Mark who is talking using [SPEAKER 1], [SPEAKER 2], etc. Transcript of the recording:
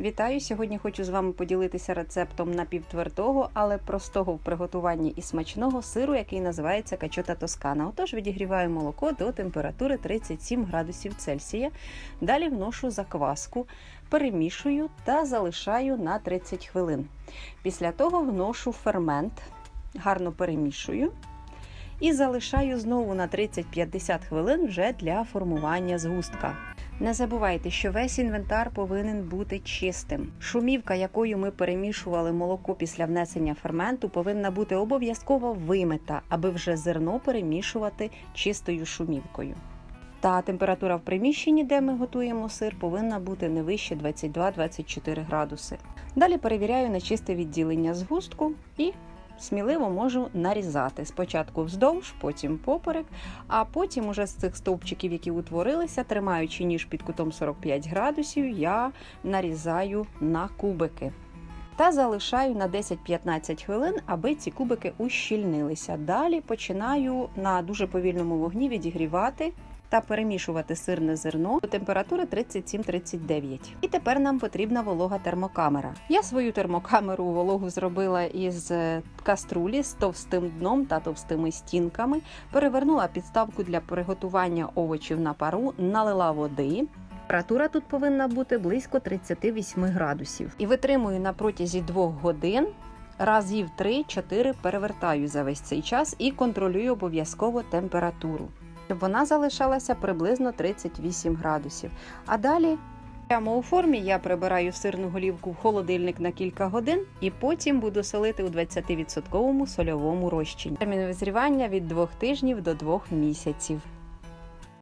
[SPEAKER 1] Вітаю! Сьогодні хочу з вами поділитися рецептом напівтвердого, але простого в приготуванні і смачного сиру, який називається качота тоскана. Отож, відігріваю молоко до температури 37 градусів Цельсія. Далі вношу закваску, перемішую та залишаю на 30 хвилин. Після того вношу фермент, гарно перемішую. І залишаю знову на 30-50 хвилин вже для формування згустка. Не забувайте, що весь інвентар повинен бути чистим. Шумівка, якою ми перемішували молоко після внесення ферменту, повинна бути обов'язково вимита, аби вже зерно перемішувати чистою шумівкою. Та температура в приміщенні, де ми готуємо сир, повинна бути не вище 22-24 градуси. Далі перевіряю на чисте відділення згустку і сміливо можу нарізати. Спочатку вздовж, потім поперек, а потім уже з цих стовпчиків, які утворилися, тримаючи ніж під кутом 45 градусів, я нарізаю на кубики. Та залишаю на 10-15 хвилин, аби ці кубики ущільнилися. Далі починаю на дуже повільному вогні відігрівати та перемішувати сирне зерно до температури 37-39. І тепер нам потрібна волога термокамера. Я свою термокамеру вологу зробила із каструлі з товстим дном та товстими стінками. Перевернула підставку для приготування овочів на пару, налила води. Температура тут повинна бути близько 38 градусів. І витримую на протязі 2 годин. Разів 3-4 перевертаю за весь цей час і контролюю обов'язково температуру щоб вона залишалася приблизно 38 градусів. А далі, прямо у формі, я прибираю сирну голівку в холодильник на кілька годин і потім буду солити у 20% сольовому розчині. Термін визрівання від 2 тижнів до 2 місяців.